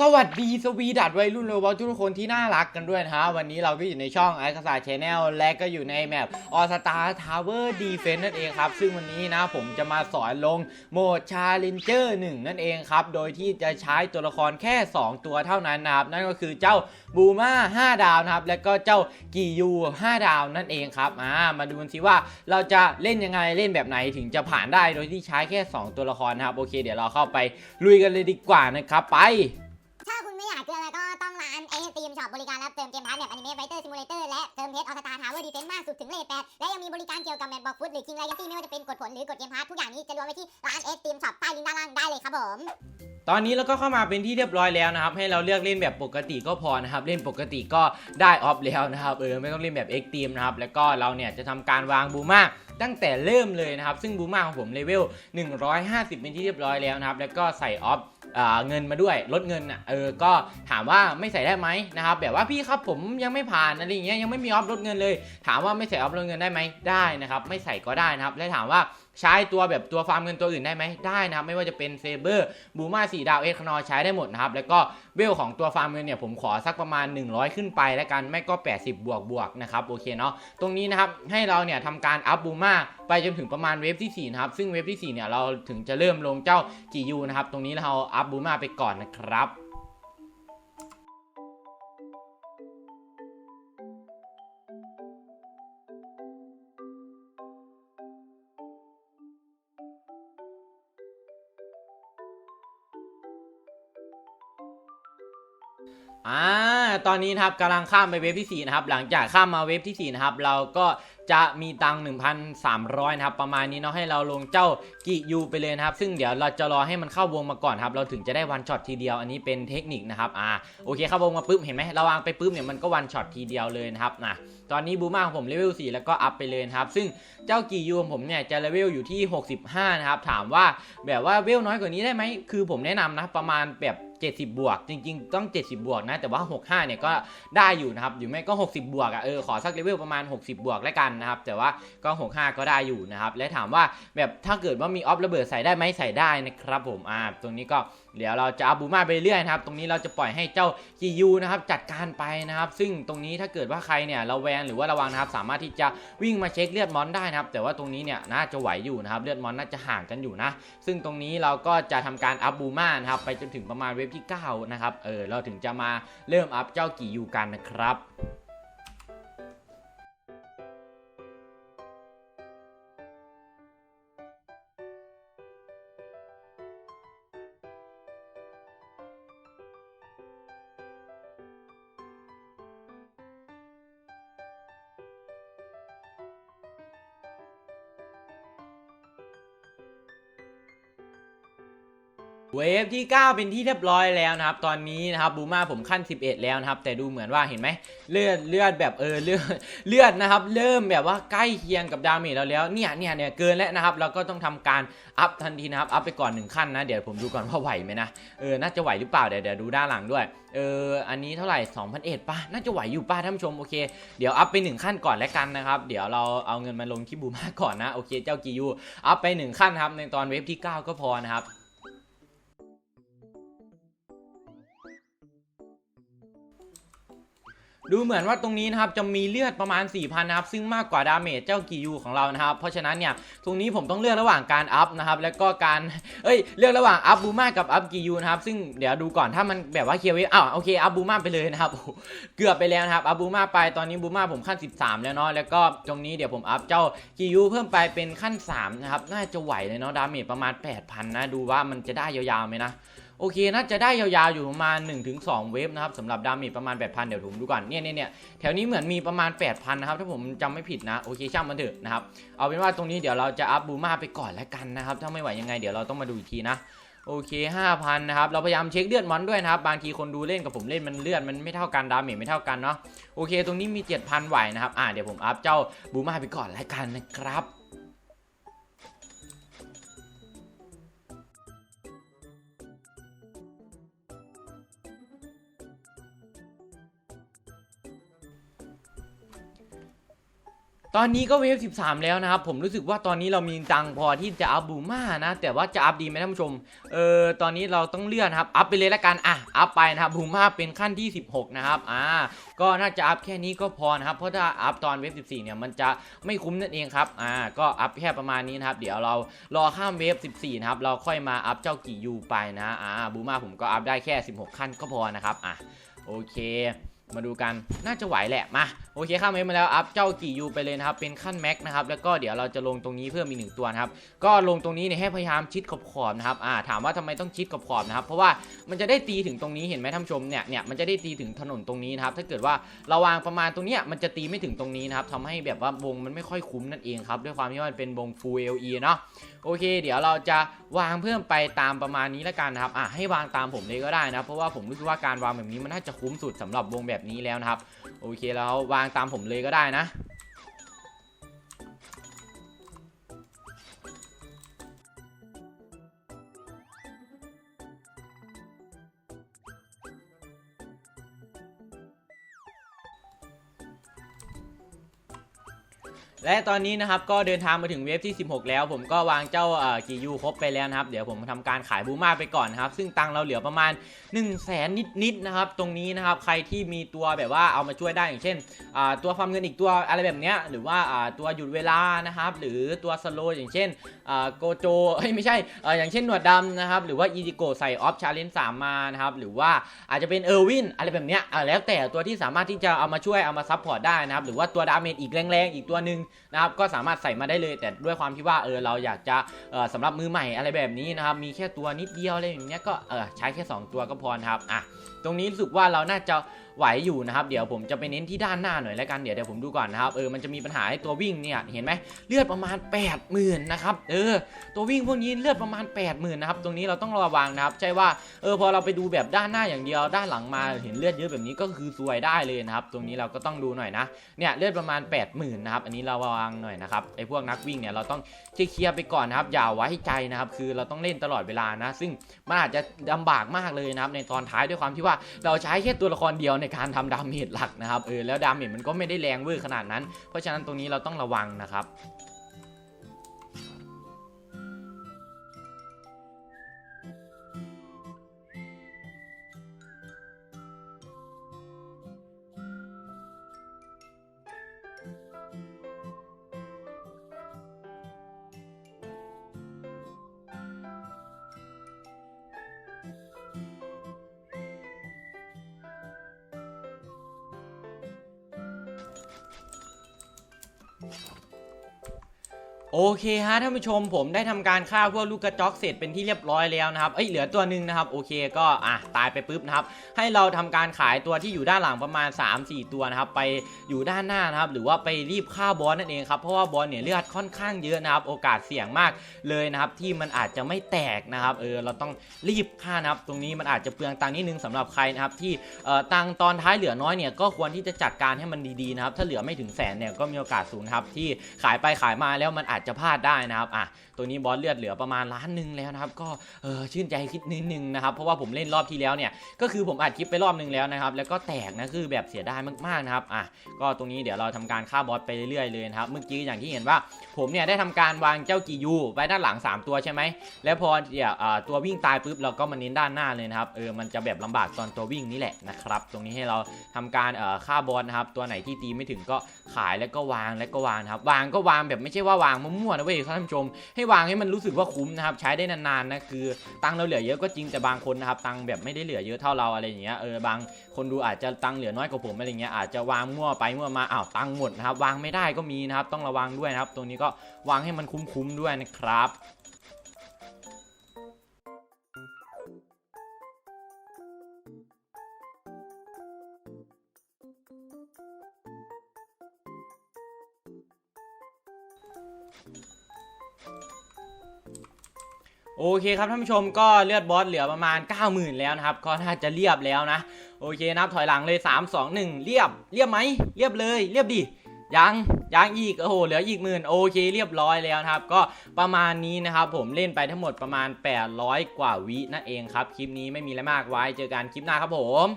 สวัสดีสวีดัดวัยรุ่นโรบอททุกคนที่น่ารักกันด้วยนะฮะ วันนี้เราก็อยู่ในช่องไอคาซาชแนลและก็อยู่ในแมปออสตาทาวเวอร์ดีเฟนนั่นเองครับ ซึ่งวันนี้นะผมจะมาสอนลงโหมดชาเลนเจอร์หนึ่งนั่นเองครับ โดยที่จะใช้ตัวละครแค่ 2 ตัวเท่านั้นนะครับ นั่นก็คือเจ้าบูมา5ดาวนะครับ และก็เจ้ากียู5ดาวนั่นเองครับอ่ามาดูกันสิว่าเราจะเล่นยังไงเล่นแบบไหนถึงจะผ่านได้โดยที่ใช้แค่ 2 ตัวละครนะครับโอเค เดี๋ยวเราเข้าไปลุยกันเลยดีกว่านะครับไปากเจออะไรก็ต้องร้านเอทีมช็อปบริการรับเติมเกมพาร์ทแบบอนิเมะไฟเตอร์ซิมูเลเตอร์และเติมเพชรออสตาทาวเวอร์ดีเฟนต์มากสุดถึงเลทแปดและยังมีบริการเกี่ยวกับแมตช์บอกฟุตหรือคิงไลยันตี้ไม่ว่าจะเป็นกดผลหรือกดเกมพาร์ททุกอย่างนี้จะรวมไว้ที่ร้านเอทีมช็อปใต้ลิงก์ด้านล่างได้เลยครับผมตอนนี้เราก็เข้ามาเป็นที่เรียบร้อยแล้วนะครับ ให้เราเลือกเล่นแบบปกติก็พอนะครับ เล่นปกติก็ได้ออฟแล้วนะครับเออไม่ต้องเล่นแบบเอ็กตีมนะครับแล้วก็เราเนี่ยจะทำการวางบูมา ตั้งแต่เริ่มเลยนะครับ ซึ่งบูมาของผมเลเวล 150 เป็นที่เรียบร้อยแล้วนะครับ แล้วก็ใส่ออฟเงินมาด้วยลดเงินอะเออก็ถามว่าไม่ใส่ได้ไหมนะครับแบบว่าพี่ครับผมยังไม่ผ่านอะไรอย่างเงี้ยยังไม่มีออฟลดเงินเลย ถามว่าไม่ใส่ออฟลดเงินได้ไหมได้นะครับไม่ใส่ก็ได้นะครับ และถามว่าใช้ตัวแบบตัวฟาร์มเงินตัวอื่นได้ไหมได้นะครับไม่ว่าจะเป็นเซเบอร์บูมาสีดาวเอ็กคนอใช้ได้หมดนะครับแล้วก็เวลของตัวฟาร์มเงินเนี่ยผมขอสักประมาณ 100 ขึ้นไปแล้วกันไม่ก็ 80 บวกบวกนะครับโอเคเนาะตรงนี้นะครับให้เราเนี่ยทำการอัพบูมาไปจนถึงประมาณเวฟที่ 4 นะครับ ซึ่งเวฟที่ 4 เนี่ย เราถึงจะเริ่มลงเจ้าจียูนะครับ ตรงนี้เราอัพบูมาไปก่อนนะครับอ่า ตอนนี้นะครับกำลังข้ามไปเวฟที่ 4 นะครับ หลังจากข้ามมาเวฟที่ 4 นะครับ เราก็ จะมีตังค์1,300นะครับประมาณนี้เนาะให้เราลงเจ้ากิยูไปเลยนะครับ ซึ่งเดี๋ยวเราจะรอให้มันเข้าวงมาก่อนครับเราถึงจะได้วันช็อตทีเดียว อันนี้เป็นเทคนิคนะครับอ่าโอเคเข้าวงมาปุ๊บเห็นไหมเราวางไปปุ๊บเนี่ยมันก็วันช็อตทีเดียวเลยนะครับนะตอนนี้บูมาของผมเลเวล4แล้วก็อัพไปเลยนะครับ ซึ่งเจ้ากิยูของผมเนี่ยจะเลเวลอยู่ที่ 65 นะครับ ถามว่าแบบว่าเวลน้อยกว่านี้ได้ไหม คือผมแนะนำนะประมาณแบบ 70 บวก จริง ๆ ต้อง 70 บวกนะ แต่ว่า 65 เนี่ยก็ได้อยู่นะครับ อยู่ไม่ก็ 60 บวกอะ่ะ เออ ขอสักเลเวลประมาณ 60 บวกแล้วกันนะครับ แต่ว่าก็65 ก็ได้อยู่นะครับ และถามว่าแบบถ้าเกิดว่ามีออฟระเบิดใส่ได้ไหมใส่ได้นะครับผมอ่าตรงนี้ก็เดี๋ยวเราจะอัพบูมาไปเรื่อยนะครับ ตรงนี้เราจะปล่อยให้เจ้าจียูนะครับจัดการไปนะครับ ซึ่งตรงนี้ถ้าเกิดว่าใครเนี่ยเราแวงหรือว่าระวังนะครับ สามารถที่จะวิ่งมาเช็คเลือดมอนได้นะครับ แต่ว่าตรงนี้เนี่ยน่าจะไหวอยู่นะครับ เลือดมอนน่าจะห่างกันอยู่นะ ซึ่งตรงนี้เราก็จะทำการอัพบูมานะครับไปจนถึงประมาณเวฟที่ 9 นะครับ เออ เราถึงจะมาเริ่มอัพเจ้ากี่ยูกันนะครับ เวฟที่ 9 เป็นที่เรียบร้อยแล้วนะครับ ตอนนี้นะครับบูมาผมขั้น 11 แล้วนะครับ แต่ดูเหมือนว่าเห็นไหมเลือดเลือดแบบเออเลือดเลือดนะครับ เริ่มแบบว่าใกล้เคียงกับดาเมจเราแล้วเนี่ยเนี่ยเนี่ยเกินแล้วนะครับ เราก็ต้องทำการอัพทันทีนะครับ อัพไปก่อนหนึ่งขั้นนะ เดี๋ยวผมดูก่อนว่าไหวไหมนะ เออ น่าจะไหวหรือเปล่า เดี๋ยวเดี๋ยวดูด้านหลังด้วย เออ อันนี้เท่าไหร่2,001ป่ะ น่าจะไหวอยู่ป่ะท่านผู้ชม โอเค เดี๋ยวอัพไปหนึ่งขั้นก่อนแล้วกันนะครับ เดี๋ยวเราเอาเงินมาลงที่บูมาก่อนนะ โอเค เจ้ากิยู อัพไปหนึ่งขั้นครับ ในตอนเวฟที่ 9 ก็พอนะครับ ดูเหมือนว่าตรงนี้นะครับจะมีเลือดประมาณ 4,000นะครับซึ่งมากกว่าดาเมจเจ้ากิยูของเรานะครับเพราะฉะนั้นเนี่ยตรงนี้ผมต้องเลือกระหว่างการอัพนะครับแล้วก็การเอ้ยเลือกระหว่างอัพบูมากับอัพกิยูนะครับซึ่งเดี๋ยวดูก่อนถ้ามันแบบว่าเคลียร์เวฟอ้าวโอเคอัพบูมาไปเลยนะครับโอ้เกือบไปแล้วนะครับอัพบูมาไปตอนนี้บูมาผมขั้น 13 แล้วเนาะแล้วก็ตรงนี้เดี๋ยวผมอัพเจ้ากิยูเพิ่มไปเป็นขั้น3นะครับน่าจะไหวเลยเนาะดาเมจประมาณ 8,000นะดูว่ามันจะได้ยาวๆไหมนะ โอเคน่าจะได้ยาวๆอยู่ประมาณ 1-2 เวฟนะครับสำหรับดาเมจประมาณ 8,000 เดี๋ยวผมดูก่อนเนี่ยเนี่ยเนี่ยแถวนี้เหมือนมีประมาณ 8,000 นะครับถ้าผมจำไม่ผิดนะโอเคช่างมันเถอะนะครับเอาเป็นว่าตรงนี้เดี๋ยวเราจะอัพบูมาไปก่อนแล้วกันนะครับถ้าไม่ไหวยังไงเดี๋ยวเราต้องมาดูอีกทีนะโอเค5,000นะครับ เราพยายามเช็คเลือดมอนด้วยนะครับ บางทีคนดูเล่นกับผมเล่นมันเลือดมันไม่เท่ากัน ดาเมจไม่เท่ากันเนาะ โอเค ตรงนี้มี 7,000ไหวนะครับ อ่า เดี๋ยวผมอัพเจ้าบูมาไปก่อนแล้วกันนะครับ ตอนนี้ก็เวฟ 13 แล้วนะครับ ผมรู้สึกว่าตอนนี้เรามีตังพอที่จะอัพบูม่านะ แต่ว่าจะอัพดีไหมท่านผู้ชม เออ ตอนนี้เราต้องเลื่อนนะครับ อัพไปเลยละกัน อะ อัพไปนะครับ บูม่าเป็นขั้นที่ 16 นะครับ อ่า ก็น่าจะอัพแค่นี้ก็พอนะครับ เพราะถ้าอัพตอนเวฟ 14 เนี่ย มันจะไม่คุ้มนั่นเองครับ อ่า ก็อัพแค่ประมาณนี้นะครับ เดี๋ยวเรารอข้ามเวฟ 14 นะครับ เราค่อยมาอัพเจ้ากี่ยูไปนะ อ่า บูม่าผมก็อัพได้แค่ 16 ขั้นก็พอนะครับ อะ โอเค มาดูกันน่าจะไหวแหละมาโอเคข้ามเวฟมาแล้วอัพเจ้ากี่ยูไปเลยนะครับเป็นขั้นแม็กนะครับแล้วก็เดี๋ยวเราจะลงตรงนี้เพิ่มอีกหนึ่งตัวนะครับก็ลงตรงนี้เนี่ยให้พยายามชิดขอบขอบนะครับอ่าถามว่าทำไมต้องชิดขอบขอบนะครับเพราะว่ามันจะได้ตีถึงตรงนี้เห็นไหมท่านชมเนี่ยเนี่ยมันจะได้ตีถึงถนนตรงนี้นะครับถ้าเกิดว่าเราวางประมาณตรงเนี้ยมันจะตีไม่ถึงตรงนี้นะครับทำให้แบบว่าวงมันไม่ค่อยคุ้มนั่นเองครับด้วยความที่ว่ามันเป็นวง full LE เนาะ โอเค เดี๋ยวเราจะวางเพิ่มไปตามประมาณนี้แล้วกันนะครับอะให้วางตามผมเลยก็ได้นะเพราะว่าผมรู้สึกว่าการวางแบบนี้มันน่าจะคุ้มสุดสำหรับวงแบบนี้แล้วนะครับ โอเคแล้ววางตามผมเลยก็ได้นะ และตอนนี้นะครับก็เดินทางมาถึงเวฟที่ 16 แล้ว ผมก็วางเจ้าเอ่อกียูครบไปแล้วนะครับ เดี๋ยวผมทำการขายบูมาไปก่อนนะครับ ซึ่งตังเราเหลือประมาณ 1 0 0 0 0แสนนิดๆนะครับ ตรงนี้นะครับใครที่มีตัวแบบว่าเอามาช่วยได้อย่างเช่นอ่าตัวความเงินอีกตัวอะไรแบบเนี้ยหรือว่าอ่าตัวหยุดเวลานะครับ หรือตัวสโลอย่างเช่นอ่าโกโจเอ้ยไม่ใช่อ่อย่างเช่นหนวดดำนะครับ หรือว่าอีจิโกใส่ออฟชาเลนจ์สามมานะครับ หรือว่าอาจจะเป็นเออร์วินอะไรแบบเนี้ยอ่าแล้วแต่ตัวที่สามารถที่จะเอามาช่วยเอามาซับพอร์ตได้นะครับ หรือว่าตัวดาเมจอีกแรงๆอีกตัวหนึ่งนะครับก็สามารถใส่มาได้เลย แต่ด้วยความที่ว่าเออเราอยากจะเออสำหรับมือใหม่อะไรแบบนี้นะครับมีแค่ตัวนิดเดียวอะไรอย่างเงี้ยก็เออใช้แค่ 2 ตัวก็พอนครับอะตรงนี้รู้สึกว่าเราน่าจะ ไหวอยู่นะครับเดี๋ยวผมจะไปเน้นที่ด้านหน้าหน่อยแล้วกันเดี๋ยวเดี๋ยวผมดูก่อนนะครับเออมันจะมีปัญหาให้ตัววิ่งเนี่ยเห็นไหมเลือดประมาณ 8 0,000นะครับเออตัววิ่งพวกนี้เลือดประมาณ 8 0,000นะครับตรงนี้เราต้องระวังนะครับใช่ว่าเออพอเราไปดูแบบด้านหน้าอย่างเดียวด้านหลังมาเห็นเลือดเยอะแบบนี้ก็คือซวยได้เลยนะครับตรงนี้เราก็ต้องดูหน่อยนะเนี่ยเลือดประมาณ 8 0,000นะครับอันนี้เราระวังหน่อยนะครับไอ้พวกนักวิ่งเนี่ยเราต้องเคลียร์ไปก่อนนะครับอย่าไว้ใจนะครับคือเราต้องเล่นตลอดเวลานะ ซึ่งมันอาจจะลำบากมากเลยนะครับในตอนท้ายด้วยความที่ว่าเราใช้แค่ตัวละครเดียวในการทำดาเมจหลักนะครับเออแล้วดาเมจมันก็ไม่ได้แรงเวอร์ขนาดนั้น เพราะฉะนั้นตรงนี้เราต้องระวังนะครับ โอเคฮะท่านผู้ชมผมได้ทำการฆ่าพวกลูกกระจอกเสร็จเป็นที่เรียบร้อยแล้วนะครับเอ้ยเหลือตัวหนึ่งนะครับโอเคก็อะตายไปปุ๊บนะครับให้เราทำการขายตัวที่อยู่ด้านหลังประมาณ 3-4 ตัวนะครับไปอยู่ด้านหน้านะครับหรือว่าไปรีบฆ่าบอสนั่นเองครับเพราะว่าบอสเนี่ยเลือดค่อนข้างเยอะนะครับโอกาสเสี่ยงมากเลยนะครับที่มันอาจจะไม่แตกนะครับเออเราต้องรีบฆ่านะครับตรงนี้มันอาจจะเปลืองตังนิดนึงสำหรับใครนะครับที่เอ่อตังตอนท้ายเหลือน้อยเนี่ยก็ควรที่จะจัดการให้มันดีๆนะครับถ้าเหลือไม่ถึงแสนเนี่ยก็มีโอกาสสูงครับที่ขายไปขายมาแล้วมันอาจจะพลาดได้นะครับอะตัวนี้บอสเลือดเหลือประมาณล้านหนึ่งแล้วนะครับก็เออชื่นใจคิดนิดนึงนะครับเพราะว่าผมเล่นรอบที่แล้วเนี่ยก็คือผมอัดคลิปไปรอบนึงแล้วนะครับแล้วก็แตกนะคือแบบเสียดายมากๆนะครับอะก็ตรงนี้เดี๋ยวเราทำการฆ่าบอสไปเรื่อยๆเลยนะครับเมื่อกี้อย่างที่เห็นว่าผมเนี่ยได้ทำการวางเจ้ากียูไว้ด้านหลัง 3 ตัวใช่ไหมแล้วพอเดี๋ยวอ่าตัววิ่งตายปุ๊บเราก็มาเน้นด้านหน้าเลยนะครับเออมันจะแบบลำบากตอนตัววิ่งนี่แหละนะครับตรงนี้ให้เราทำการเอ่อฆ่าบอสนะครับตัวไหนที่ตีไม่ถึงก็ขายแล้วก็วางแล้วก็วางนะครับวางก็วางแบบไม่ใช่ว่าวางมั่วมั่วนะเว้ยท่านผู้ชม ให้วางให้มันรู้สึกว่าคุ้มนะครับใช้ได้นานๆนะคือตังเราเหลือเยอะก็จริงแต่บางคนนะครับตังแบบไม่ได้เหลือเยอะเท่าเราอะไรอย่างเงี้ยเออบางคนดูอาจจะตังเหลือน้อยกว่าผมอะไรเงี้ยอาจจะวางมั่วไปมั่วมาอ้าวตังหมดนะครับวางไม่ได้ก็มีนะครับต้องระวังด้วยนะครับตรงนี้ก็วางให้มันคุ้มๆด้วยนะครับ โอเคครับท่านผู้ชมก็เลือดบอสเหลือประมาณ 90,000 แล้วนะครับ ก็น่าจะเรียบแล้วนะ โอเคนับถอยหลังเลย 3 2 1 เรียบ เรียบไหม เรียบเลย เรียบดิยังยังอีกโอ้โหเหลืออีกหมื่นโอเคเรียบร้อยแล้วนะครับ ก็ประมาณนี้นะครับผมเล่นไปทั้งหมดประมาณ 800 กว่าวินั่นเองครับ คลิปนี้ไม่มีอะไรมากไว้เจอกันคลิปหน้าครับผม